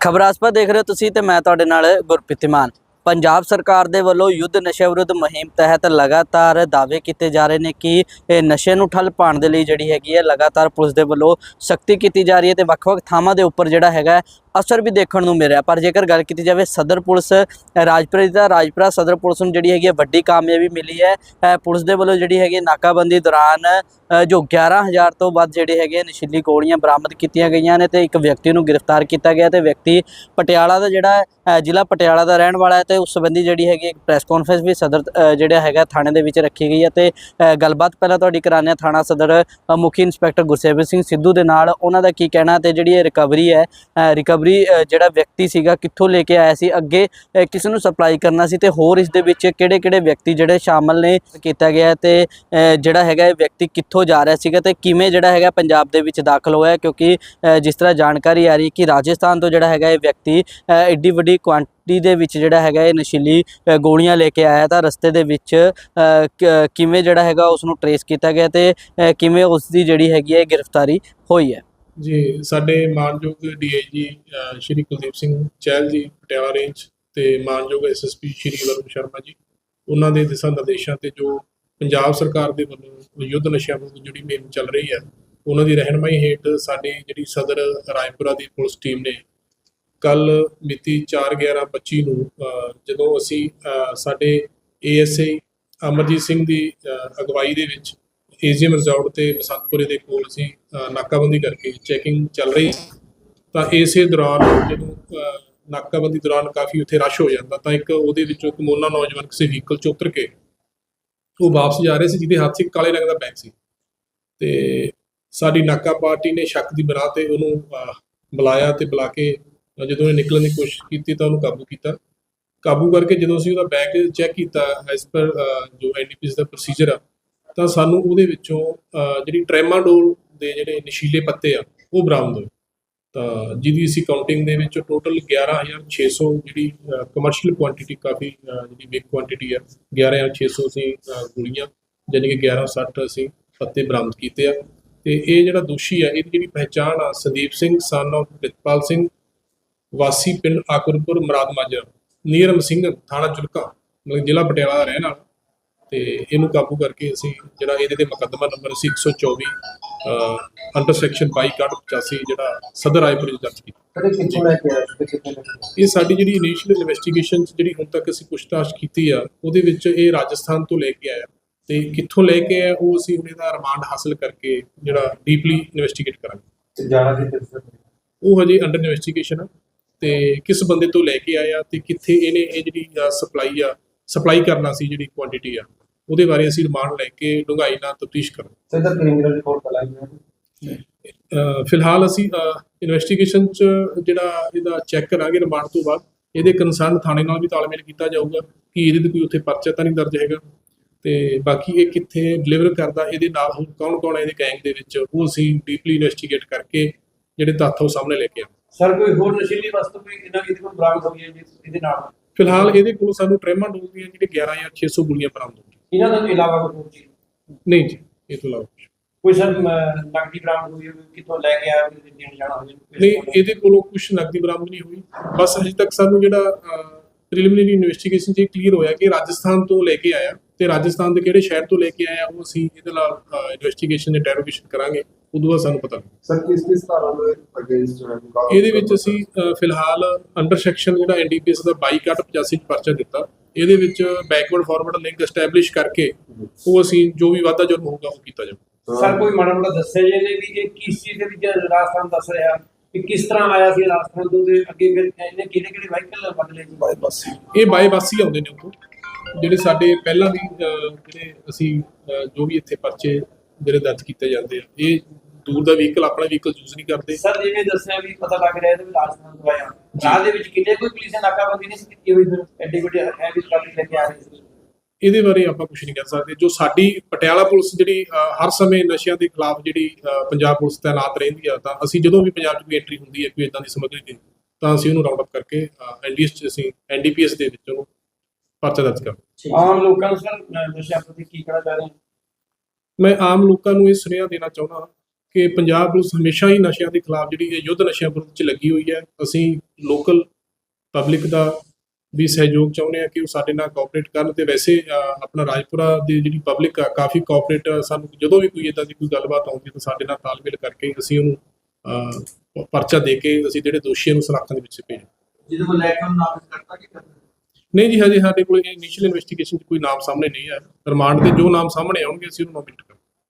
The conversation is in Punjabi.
ਖਬਰਾਸਪਾ ਦੇਖ ਰਹੇ ਹੋ ਤੁਸੀਂ ਤੇ ਮੈਂ ਤੁਹਾਡੇ ਨਾਲ ਗੁਰਪ੍ਰੀਤ ਮਾਨ। ਪੰਜਾਬ ਸਰਕਾਰ ਦੇ ਵੱਲੋਂ ਯੁੱਧ ਨਸ਼ੇ ਵਿਰੁੱਧ ਮੁਹਿੰਮ ਤਹਿਤ ਲਗਾਤਾਰ ਦਾਅਵੇ ਕੀਤੇ ਜਾ ਰਹੇ ਨੇ ਕਿ ਇਹ ਨਸ਼ੇ ਨੂੰ ਠੱਲ ਪਾਉਣ ਦੇ ਲਈ ਜਿਹੜੀ ਹੈਗੀ ਹੈ, ਲਗਾਤਾਰ ਪੁਲਿਸ ਦੇ ਵੱਲੋਂ ਸਖਤੀ ਕੀਤੀ ਜਾ ਰਹੀ ਹੈ ਤੇ ਵੱਖ-ਵੱਖ ਥਾਵਾਂ ਦੇ ਉੱਪਰ ਜਿਹੜਾ ਹੈਗਾ ਅਸਰ ਵੀ ਦੇਖਣ ਨੂੰ ਮਿਲ ਰਿਹਾ ਪਰ ਜੇਕਰ ਗੱਲ ਕੀਤੀ ਜਾਵੇ ਸਦਰ ਪੁਲਿਸ ਰਾਜਪੁਰਾ ਦੀ ਤਾਂ ਰਾਜਪੁਰਾ ਸਦਰ ਪੁਲਿਸ ਨੂੰ ਜਿਹੜੀ ਹੈਗੀ ਹੈ ਵੱਡੀ ਕਾਮਯਾਬੀ ਮਿਲੀ ਹੈ। ਪੁਲਿਸ ਦੇ ਵੱਲੋਂ ਜਿਹੜੀ ਹੈਗੀ ਹੈ ਨਾਕਾਬੰਦੀ ਦੌਰਾਨ ਅ, ਜੋ 11000 ਤੋਂ ਵੱਧ ਜਿਹੜੇ ਹੈਗੇ ਆ ਨਸ਼ੀਲੀ ਗੋਲੀਆਂ ਬਰਾਮਦ ਕੀਤੀਆਂ ਗਈਆਂ ਨੇ ਤੇ ਇੱਕ ਵਿਅਕਤੀ ਨੂੰ ਗ੍ਰਿਫਤਾਰ ਕੀਤਾ ਗਿਆ ਤੇ ਵਿਅਕਤੀ ਪਟਿਆਲਾ ਦਾ ਜਿਹੜਾ ਜ਼ਿਲ੍ਹਾ ਪਟਿਆਲਾ ਦਾ ਰਹਿਣ ਵਾਲਾ ਹੈ ਤੇ ਉਸ ਸੰਬੰਧੀ ਜਿਹੜੀ ਹੈਗੀ ਇੱਕ ਪ੍ਰੈਸ ਕਾਨਫਰੰਸ ਵੀ ਸਦਰ ਜਿਹੜਾ ਹੈਗਾ ਥਾਣੇ ਦੇ ਵਿੱਚ ਰੱਖੀ ਗਈ ਹੈ ਤੇ ਗੱਲਬਾਤ ਪਹਿਲਾਂ ਤੁਹਾਡੀ ਕਰਾਉਂਦੇ ਹਾਂ ਥਾਣਾ ਸਦਰ ਮੁਖੀ ਇੰਸਪੈਕਟਰ ਗੁਰਸੇਵਕ ਸਿੰਘ ਸਿੱਧੂ ਦੇ ਨਾਲ। ਉਹਨਾਂ ਦਾ ਕੀ ਕਹਿਣਾ ਤੇ ਜਿਹੜੀ ਇਹ ਰਿਕਵਰੀ ਹੈ ਰਿਕਵਰੀ ਜਿਹੜਾ ਵਿਅਕਤੀ ਸੀਗਾ ਕਿੱਥੋਂ ਲੈ ਕੇ ਆਇਆ ਸੀ ਅੱਗੇ ਅ, ਕਿਸ ਨੂੰ ਸਪਲਾਈ ਕਰਨਾ ਸੀ ਤੇ ਹੋਰ ਇਸ ਦੇ ਵਿੱਚ ਕਿਹੜੇ-ਕਿਹੜੇ ਵਿਅਕਤੀ ਜਿਹੜੇ ਸ਼ਾਮਲ ਨੇ ਕੀਤਾ ਗਿਆ ਹੈ ਤੇ ਜਿਹੜਾ ਹੈਗਾ ਇਹ ਵਿਅਕਤੀ ਕਿੱਥੋਂ ਜਾ ਰਿਹਾ ਸੀਗਾ ਤੇ ਕਿਵੇਂ ਜਿਹੜਾ ਹੈਗਾ ਪੰਜਾਬ ਦੇ ਵਿੱਚ ਦਾਖਲ ਹੋਇਆ ਕਿਉਂਕਿ ਜਿਸ ਤਰ੍ਹਾਂ ਜਾਣਕਾਰੀ ਆ ਰਹੀ ਕਿ ਰਾਜਸਥਾਨ ਤੋਂ ਜਿਹੜਾ ਹੈਗਾ ਇਹ ਵਿਅਕਤੀ ਅ, ਐਡੀ ਵੱਡੀ ਕੁਆਂਟੀਟੀ ਦੇ ਵਿੱਚ ਜਿਹੜਾ ਹੈਗਾ ਇਹ ਨਸ਼ੀਲੀ ਗੋਲੀਆਂ ਲੈ ਕੇ ਆਇਆ ਤਾਂ ਰਸਤੇ ਦੇ ਵਿੱਚ ਕਿਵੇਂ ਜਿਹੜਾ ਹੈਗਾ ਉਸ ਨੂੰ ਟਰੇਸ ਕੀਤਾ ਗਿਆ ਤੇ ਕਿਵੇਂ ਉਸ ਦੀ ਜਿਹੜੀ ਹੈਗੀ ਹੈ ਗ੍ਰਿਫਤਾਰੀ ਹੋਈ ਹੈ। ਜੀ ਸਾਡੇ ਮਾਨਯੋਗ ਡੀਆਈਜੀ ਸ਼੍ਰੀ ਕੁਲਦੀਪ ਸਿੰਘ ਚਹਿਲ ਜੀ ਪਟਿਆਲਾ ਰੇਂਜ ਤੇ ਮਾਨਯੋਗ ਐਸਐਸਪੀ ਸ਼੍ਰੀ ਵਰੁਣ ਸ਼ਰਮਾ ਜੀ। ਉਹਨਾਂ ਦੇ ਦਿਸ਼ਾ ਨਿਰਦੇਸ਼ਾਂ ਤੇ ਜੋ ਪੰਜਾਬ ਸਰਕਾਰ ਦੇ ਵੱਲੋਂ ਯੁੱਧ ਨਸ਼ਿਆਂ ਵਿਰੁੱਧ ਜਿਹੜੀ ਮੁਹਿੰਮ ਚੱਲ ਰਹੀ ਹੈ ਉਹਨਾਂ ਦੀ ਰਹਿਨਮਾਈ ਹੇਠ ਸਾਡੀ ਜਿਹੜੀ ਸਦਰ ਰਾਏਪੁਰਾ ਦੀ ਪੁਲਿਸ ਟੀਮ ਨੇ ਕੱਲ ਮਿਤੀ 4/11/25 ਨੂੰ ਜਦੋਂ ਅਸੀਂ ਅਹ, ਸਾਡੇ ਏਐਸਆਈ ਅਮਰਜੀਤ ਸਿੰਘ ਦੀ ਅਗਵਾਈ ਦੇ ਵਿੱਚ ਏਜੀਐਮ ਰਿਜ਼ੋਰਟ ਤੇ ਬਸੰਤਪੁਰੇ ਦੇ ਕੋਲ ਅਸੀਂ ਨਾਕਾਬੰਦੀ ਕਰਕੇ ਚੈਕਿੰਗ ਚੱਲ ਰਹੀ ਤਾਂ ਇਸੇ ਦੌਰਾਨ ਜਦੋਂ ਨਾਕਾਬੰਦੀ ਦੌਰਾਨ ਕਾਫੀ ਉੱਥੇ ਰਸ਼ ਹੋ ਜਾਂਦਾ, ਤਾਂ ਇੱਕ ਉਹਦੇ ਵਿੱਚੋਂ ਇੱਕ ਮੋਨਾ ਨੌਜਵਾਨ ਕਿਸੇ ਵਹੀਕਲ 'ਚ ਉਤਰ ਕੇ ਉਹ ਵਾਪਸ ਜਾ ਰਹੇ ਸੀ, ਜਿਹਦੇ ਹੱਥ 'ਚ ਕਾਲੇ ਰੰਗ ਦਾ ਬੈਗ ਸੀ। ਤੇ ਸਾਡੀ ਨਾਕਾ ਪਾਰਟੀ ਨੇ ਸ਼ੱਕ ਦੀ ਬਰਾ ਤੇ ਉਹਨੂੰ ਬੁਲਾਇਆ ਤੇ ਬੁਲਾ ਕੇ ਜਦੋਂ ਇਹ ਨਿਕਲਣ ਦੀ ਕੋਸ਼ਿਸ਼ ਕੀਤੀ ਤਾਂ ਉਹਨੂੰ ਕਾਬੂ ਕੀਤਾ। ਕਾਬੂ ਕਰਕੇ ਜਦੋਂ ਅਸੀਂ ਉਹਦਾ ਬੈਗ ਚੈੱਕ ਕੀਤਾ ਐਸ ਪਰ ਜੋ ਐਨਡੀਪੀਐਸ ਦਾ ਪ੍ਰੋਸੀਜਰ ਆ ਤਾਂ ਸਾਨੂੰ ਉਹਦੇ ਵਿੱਚੋਂ ਜਿਹੜੀ ਟ੍ਰੈਮਾਡੋਲ ਦੇ ਜਿਹੜੇ ਨਸ਼ੀਲੇ ਪੱਤੇ ਆ, ਉਹ ਬਰਾਮਦ ਹੋਏ। ਤਾਂ ਜਿਹਦੀ ਅਸੀਂ ਕਾਊਂਟਿੰਗ ਦੇ ਵਿੱਚ ਟੋਟਲ 11600 ਜਿਹੜੀ ਕਮਰਸ਼ੀਅਲ ਕੁਆਂਟੀਟੀ ਕਾਫੀ ਜਿਹੜੀ ਬਿਗ ਕੁਆਂਟੀਟੀ ਆ 11600 ਅਸੀਂ ਗੋਲੀਆਂ ਯਾਨੀ ਕਿ 1160 ਅਸੀਂ ਪੱਤੇ ਬਰਾਮਦ ਕੀਤੇ ਆ। ਤੇ ਇਹ ਜਿਹੜਾ ਦੋਸ਼ੀ ਆ, ਇਹਦੀ ਜਿਹੜੀ ਪਹਿਚਾਣ ਆ, ਸੰਦੀਪ ਸਿੰਘ ਸਨ of ਪ੍ਰਿਤਪਾਲ ਸਿੰਘ, ਵਾਸੀ ਪਿੰਡ ਆਕੁਰਪੁਰ, ਮਰਾਦ ਮਾਜਰਾ, ਨੀਰਮ ਸਿੰਘ, ਥਾਣਾ ਚੁਲਕਾ, ਮਤਲਬ ਜ਼ਿਲ੍ਹਾ ਪਟਿਆਲਾ ਦਾ ਰਹਿਣ ਵਾਲਾ। ਤੇ ਇਹਨੂੰ ਕਾਬੂ ਕਰਕੇ ਅਸੀਂ ਜਿਹੜਾ ਇਹਦੇ ਤੇ ਮੁਕੱਦਮਾ ਨੰਬਰ ਅਸੀਂ 124 ਅੰਡਰ ਸੈਕਸ਼ਨ 2285 ਜਿਹੜਾ ਸਦਰ ਰਾਏਪੁਰ ਵਿੱਚ ਦਰਜ ਕੀਤਾ। ਕਦੇ ਕਿੱਥੋਂ ਲੈ ਕੇ ਆਏ ਸੀ ਤੇ ਕਿੱਥੇ ਲੈ ਕੇ ਆਏ? ਇਹ ਸਾਡੀ ਜਿਹੜੀ ਇਨੀਸ਼ੀਅਲ ਇਨਵੈਸਟੀਗੇਸ਼ਨ ਜਿਹੜੀ ਹੁਣ ਤੱਕ ਅਸੀਂ ਪੁੱਛਤਾਛ ਕੀਤੀ ਆ ਉਹਦੇ ਵਿੱਚ ਇਹ ਰਾਜਸਥਾਨ ਤੋਂ ਲੈ ਕੇ ਆਇਆ। ਤੇ ਕਿੱਥੋਂ ਲੈ ਕੇ ਆਇਆ ਉਹ ਅਸੀਂ ਉਹਨੇ ਦਾ ਰਿਮਾਂਡ ਹਾਸਲ ਕਰਕੇ ਜਿਹੜਾ ਡੀਪਲੀ ਇਨਵੈਸਟੀਗੇਟ ਕਰਾਂਗੇ। ਸੀ ਕਿੱਥੇ ਉਹ ਹਜੇ ਅੰਡਰ ਇਨਵੈਸਟੀਗੇਸ਼ਨ ਆ ਤੇ ਕਿਸ ਬੰਦੇ ਤੋਂ ਲੈ ਕੇ ਆਇਆ ਤੇ ਕਿੱਥੇ ਇਹਨੇ ਇਹ ਜਿਹੜੀ ਸਪਲਾਈ ਆ ਸਪਲਾਈ ਕਰਨਾ ਸੀ ਜਿਹੜੀ ਕੁਆਂਟੀਟੀ ਆ। ਉਹਦੇ ਬਾਰੇ ਅਸੀਂ ਰਿਮਾਂਡ ਲੈ ਕੇ ਡੂੰਘਾਈ ਨਾਲ ਤਫਤੀਸ਼ ਕਰਾਂਗੇ। ਤੇ ਤਾਂ ਕ੍ਰਿਮੀਨਲ ਰਿਪੋਰਟ ਕਰਾਈ ਫਿਲਹਾਲ ਅਸੀਂ ਇਨਵੈਸਟੀਗੇਸ਼ਨ ਚ ਜਿਹੜਾ ਇਹਦਾ ਚੈੱਕ ਕਰਾਂਗੇ ਰਿਮਾਂਡ ਤੋਂ ਬਾਅਦ। ਇਹਦੇ ਕੰਸਰਨ ਥਾਣੇ ਨਾਲ ਵੀ ਤਾਲਮੇਲ ਕੀਤਾ ਜਾਊਗਾ ਕਿ ਇਹਦੇ ਤੇ ਕੋਈ ਉੱਥੇ ਪਰਚਾ ਤਾਂ ਨਹੀਂ ਦਰਜ ਹੈਗਾ। ਤੇ ਬਾਕੀ ਇਹ ਕਿੱਥੇ ਡਿਲੀਵਰ ਕਰਦਾ ਇਹਦੇ ਨਾਲ ਹੋਰ ਕੌਣ ਕੌਣ ਹੈ ਇਹਦੇ ਗੈਂਗ ਦੇ ਵਿੱਚ ਉਹ ਅਸੀਂ ਡੀਪਲੀ ਇਨਵੈਸਟੀਗੇਟ ਕਰਕੇ ਜਿਹੜੇ ਤੱਥ ਉਹ ਸਾਹਮਣੇ ਲੈ ਕੇ ਆਵਾਂਗੇ। ਸਰ ਕੋਈ ਹੋਰ ਨਸ਼ੀਲੀ ਵਸਤੂ ਵੀ ਇਹਨਾਂ ਇਹਦੇ ਕੋਲ ਬਰਾਮਦ ਹੋਈ ਹੈ ਜੀ ਇਹਦੇ ਨਾਲ? ਫਿਲਹਾਲ ਇਹਦੇ ਕੋਲ ਸਾਨੂੰ ਟ੍ਰੈਮਾਡੋਲ ਦੀਆਂ ਜਿਹੜੇ 11600 ਗੋਲੀਆਂ ਬਰਾਮਦ ਹੋਈਆਂ ਇਹਨਾਂ ਤੋਂ ਇਲਾਵਾ ਕੋਈ ਹੋਰ ਚੀਜ਼? ਨਹੀਂ ਜੀ ਇਹ ਤੋਂ ਇਲਾਵਾ ਕੁਛ। ਕੋਈ ਸਰ ਨਕਦੀ ਬਰਾਮਦ ਹੋਈ ਹੋਵੇ ਕਿੱਥੋਂ ਲੈ ਕੇ ਆਇਆ ਕੋਈ ਦੇਣ ਜਾਣਾ ਹੋਵੇ? ਨਹੀਂ ਇਹਦੇ ਕੋਲੋਂ ਕੁਝ ਨਕਦੀ ਬਰਾਮਦ ਨਹੀਂ ਹੋਈ। ਬਸ ਅਜੇ ਤੱਕ ਸਾਨੂੰ ਜਿਹੜਾ ਪ੍ਰੀਲਿਮਿਨਰੀ ਇਨਵੈਸਟੀਗੇਸ਼ਨ 'ਚ ਇਹ ਕਲੀਅਰ ਹੋਇਆ ਕਿ ਰਾਜਸਥਾਨ ਤੋਂ ਲੈ ਕੇ ਆਇਆ ਤੇ ਰਾਜਸਥਾਨ ਦੇ ਕਿਹੜੇ ਸ਼ਹਿਰ ਤੋਂ ਲੈ ਕੇ ਆਇਆ ਉਹ ਅਸੀਂ ਇਹਦੇ ਨਾਲ ਇਨਵੈਸਟੀਗੇਸ਼ਨ ਇੰਟਰੋਗੇਸ਼ਨ ਕਰਾਂਗੇ। ਉਦੋਂ ਬਾਅਦ ਸਾਨੂੰ ਪਤਾ ਲੱਗੂ। ਸਰ ਕਿਸ ਕਿਸ ਤਰ੍ਹਾਂ ਦੇ ਅਗੇਂਸਟ ਜੋ ਹੈ ਮੁਕਾਬਲਾ ਇਹਦੇ ਵਿੱਚ ਅਸੀਂ ਅਹ, ਫਿਲਹਾਲ ਅੰਡਰ ਸੈਕਸ਼ਨ ਜਿਹੜਾ ਐਨਡੀਪੀਐਸ ਦਾ 2285 ਚ ਪਰਚਾ ਦਿੱਤਾ। ਇਹਦੇ ਵਿੱਚ ਬੈਕਵਰਡ ਫਾਰਵਰਡ ਲਿੰਕ ਐਸਟੈਬਲਿਸ਼ ਕਰਕੇ ਉਹ ਅਸੀਂ ਜੋ ਵੀ ਵਾਧਾ ਜੁਰਮ ਹੋਊਗਾ ਉਹ ਕੀਤਾ ਜਾਊਗਾ ਸਰ ਕੋਈ ਮਾੜਾ ਮੋਟਾ ਦੱਸਿਆ ਜੇ ਨੇ ਵੀ ਇਹ ਕਿਸ ਚੀਜ਼ ਦੇ ਵਿੱਚ ਰਾਜਸਥਾਨ ਦੱਸ ਰਿਹਾ ਕਿ ਕਿਸ ਤਰ੍ਹਾਂ ਆਇਆ ਸੀ ਰਾਜਸਥਾਨ ਤੋਂ ਤੇ ਅੱਗੇ ਫਿਰ ਇਹਨੇ ਕਿਹੜੇ ਕਿਹੜੇ ਵਾਹੀਕਲ ਬਦਲੇ ਜੀ? ਬਾਈ ਬਸ ਇਹ ਬੱਸ ਹੀ ਆਉਂਦੇ ਨੇ ਉੱਥੋਂ। ਜਿਹੜੇ ਸਾਡੇ ਪਹਿਲਾਂ ਵੀ ਜਿਹੜੇ ਅਸੀਂ ਜੋ ਵੀ ਇੱਥੇ ਪਰਚੇ ਜਿਹੜੇ ਦਰਜ ਕੀਤੇ ਜਾਂਦੇ ਆ ਇਹ ਦੂਰ ਦਾ ਵਹੀਕਲ ਆਪਣਾ ਵਹੀਕਲ ਯੂਜ਼ ਨਹੀਂ ਕਰਦੇ। ਸਰ ਜਿਵੇਂ ਦੱਸਿਆ ਵੀ ਪਤਾ ਲੱਗ ਰਿਹਾ ਇਹਦੇ ਵੀ ਰਾਜਸਥਾਨ ਤੋਂ ਆਇਆ ਰਾਹ ਦੇ ਵਿੱਚ ਕਿਤੇ ਕੋਈ ਪੁਲਿਸ ਨੇ ਨਾਕਾਬੰਦੀ ਨਹੀਂ ਕੀਤੀ ਹੋਈ ਫਿਰ? ਐਡੀ ਵੱਡੀ ਹੈਵੀ ਸਟਾਫੀ ਲੈ ਕੇ ਆ ਰਹੀ ਸੀ। ਇਹਦੇ ਬਾਰੇ ਆਪਾਂ ਕੁਝ ਨਹੀਂ ਕਰ ਸਕਦੇ। ਜੋ ਸਾਡੀ ਪਟਿਆਲਾ ਪੁਲਿਸ ਜਿਹੜੀ ਹਰ ਸਮੇਂ ਨਸ਼ਿਆਂ ਦੇ ਖਿਲਾਫ ਜਿਹੜੀ ਪੰਜਾਬ ਪੁਲਿਸ ਤਾਇਨਾਤ ਰਹਿੰਦੀ ਆ ਤਾਂ ਅਸੀਂ ਜਦੋਂ ਵੀ ਪੰਜਾਬ 'ਚ ਕੋਈ ਐਂਟਰੀ ਹੁੰਦੀ ਹੈ ਕੋਈ ਇਦਾਂ ਦੀ ਸਮੱਗਰੀ ਦੀ ਤਾਂ ਅਸੀਂ ਉਹਨੂੰ ਰਾਉਂਡ ਅਪ ਕਰਕੇ ਐਨਡੀਐਸ 'ਚ ਅਸੀਂ ਐਨਡੀਪੀਐਸ ਦੇ ਵਿੱਚ ਉਹਨੂੰ ਪਰਚਾ ਦਰਜ ਕਰਦੇ ਆਮ ਲੋਕਾਂ ਨੂੰ ਸਰ ਨਸ਼ਿਆਂ ਪ੍ਰਤੀ ਕੀ ਕਹਿਣਾ ਚਾਹ ਰਹੇ ਹੋ? ਮੈਂ ਆਮ ਲੋਕਾਂ ਨੂੰ ਇਹ ਸੁਨੇਹਾ ਦੇਣਾ ਚਾਹੁੰਦਾ ਕਿ ਪੰਜਾਬ ਪੁਲਿਸ ਹਮੇਸ਼ਾ ਹੀ ਨਸ਼ਿਆਂ ਦੇ ਖਿਲਾਫ ਜਿਹੜੀ ਇਹ ਯੁੱਧ ਨਸ਼ਿਆਂ ਵਿਰੁੱਧ ਚ ਲੱਗੀ ਹੋਈ ਹੈ। ਅਸੀਂ ਲੋਕਲ ਪਬਲਿਕ ਦਾ ਵੀ ਸਹਿਯੋਗ ਚਾਹੁੰਦੇ ਆ ਕਿ ਉਹ ਸਾਡੇ ਨਾਲ ਕੋਆਪਰੇਟ ਕਰਨ ਤੇ ਵੈਸੇ ਆਪਣਾ ਰਾਜਪੁਰਾ ਦੀ ਜਿਹੜੀ ਪਬਲਿਕ ਆ ਕਾਫੀ ਕੋਆਪਰੇਟ ਸਾਨੂੰ ਜਦੋਂ ਵੀ ਕੋਈ ਇਦਾਂ ਦੀ ਕੋਈ ਗੱਲਬਾਤ ਆਉਂਦੀ ਤਾਂ ਸਾਡੇ ਨਾਲ ਤਾਲਮੇਲ ਕਰਕੇ ਅਸੀਂ ਉਹਨੂੰ ਪਰਚਾ ਦੇ ਕੇ ਅਸੀਂ ਜਿਹੜੇ ਦੋਸ਼ੀਆਂ ਨੂੰ ਸਲਾਖਾਂ ਦੇ ਵਿੱਚ ਭੇਜ ਜਿਹਦੇ ਕੋਲ ਲੈ ਕੇ ਉਹਨੂੰ ਨਾਮਜ਼ਦ ਕਰਤਾ ਕਿ ਕਰਤਾ? ਨਹੀਂ ਜੀ ਹਜੇ ਸਾਡੇ ਕੋਲ ਇਨੀਸ਼ੀਅਲ ਇਨਵੈਸਟੀਗੇਸ਼ਨ 'ਚ ਕੋਈ ਨਾਮ ਸਾਹਮਣੇ ਨਹੀਂ ਆਇਆ। ਰਿਮਾਂਡ ਦੇ ਜੋ ਨਾਮ ਸਾਹਮਣੇ ਆਉਣਗੇ ਅਸੀਂ ਉਹਨੂੰ ਨੋਮਿਨੇਟ ਕਰਾਂਗੇ।